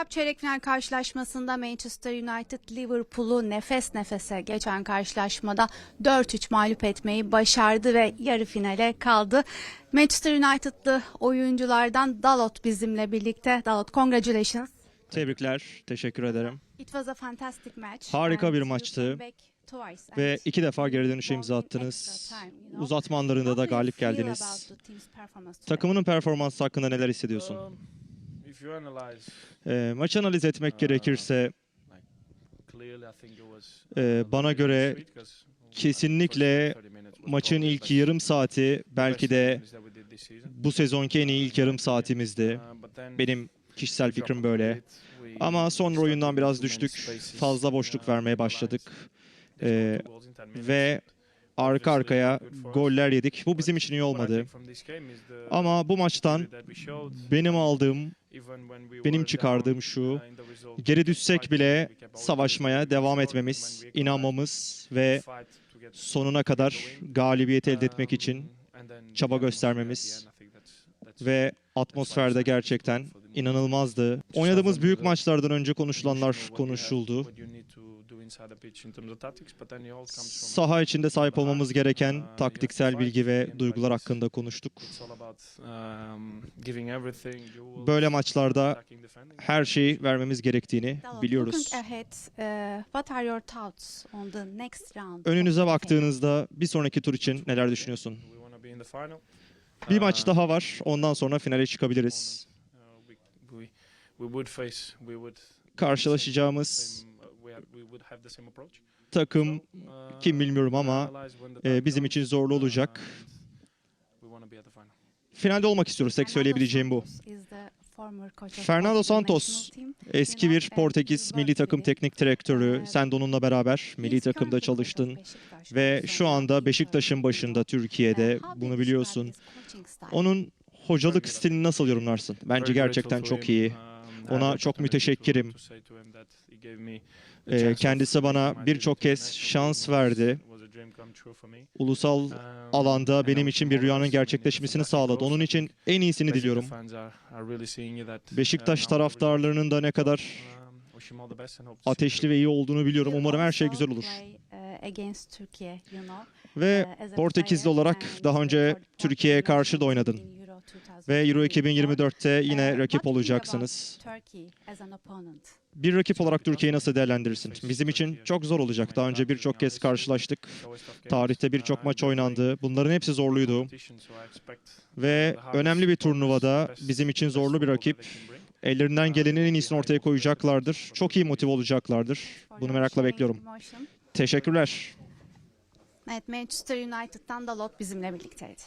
Cup çeyrek final karşılaşmasında Manchester United Liverpool'u nefes nefese geçen karşılaşmada 4-3 mağlup etmeyi başardı ve yarı finale kaldı. Manchester United'lı oyunculardan Dalot bizimle birlikte. Dalot congratulations. Tebrikler, teşekkür ederim. It was a fantastic match. Harika And bir maçtı. Ve iki defa geri dönüşe imza attınız. Uzatma anlarında da galip geldiniz. Takımının performansı hakkında neler hissediyorsun? Ee, maçı analiz etmek gerekirse think it was, Ee, uh, bana göre kesinlikle first 30 minutes was maçın ilk yarım saati belki de bu sezonki en iyi ilk yarım saatimizdi. Uh, then Benim kişisel fikrim böyle. Ama sonra oyundan biraz düştük. Fazla boşluk uh, vermeye başladık. Ee, two goals in 10 minutes ve Arka arkaya goller yedik. Bu bizim için iyi olmadı. Ama bu maçtan benim aldığım, benim çıkardığım şu, uh, geri düşsek bile savaşmaya devam etmemiz, inanmamız ve sonuna kadar galibiyet elde etmek için çaba göstermemiz ve atmosferde gerçekten inanılmazdı. Oynadığımız büyük maçlardan önce konuşulanlar konuşuldu. Saha içinde sahip olmamız gereken Uh, taktiksel bilgi ve duygular hakkında konuştuk. Um, Böyle maçlarda her şeyi vermemiz gerektiğini biliyoruz. Uh, round? Önünüze baktığınızda bir sonraki tur için neler düşünüyorsun? Bir maç Uh, daha var. Ondan sonra finale çıkabiliriz. uh, takım So, uh, kim bilmiyorum ama e, bizim için zorlu olacak. the final. Finalde olmak istiyoruz. Tek söyleyebileceğim bu. Fernando Santos. Eski bir Portekiz uh, milli takım teknik direktörü. Sen de onunla beraber milli takımda çalıştın. Ve şu anda Beşiktaş'ın başında. Türkiye'de. Uh, Bunu biliyorsun. Onun hocalık stilini nasıl yorumlarsın? Bence gerçekten çok iyi. Ona çok müteşekkirim. Ee, kendisi bana birçok kez şans verdi. Ulusal Um, alanda and benim için bir rüyanın gerçekleşmesini sağladı. Onun için en iyisini diliyorum. uh, Beşiktaş result. taraftarlarının da ne kadar Um, ateşli ve iyi olduğunu biliyorum. Umarım her şey güzel olur. uh, Ve uh, Portekizli olarak daha uh, önce Türkiye'ye karşı da oynadın. Ve Euro 2024. 2024'te yine Uh, rakip olacaksınız. Bir rakip olarak Türkiye'yi nasıl değerlendirirsin? Bizim için çok zor olacak. Daha önce birçok kez karşılaştık. Tarihte birçok maç and oynandı. Bunların hepsi zorluydu. Ve önemli bir turnuvada bizim için zorlu bir rakip. Ellerinden gelenin en iyisini ortaya koyacaklardır. Çok iyi motive olacaklardır. Bunu merakla bekliyorum. Teşekkürler. Evet Manchester United'dan Dalot bizimle birlikteydi.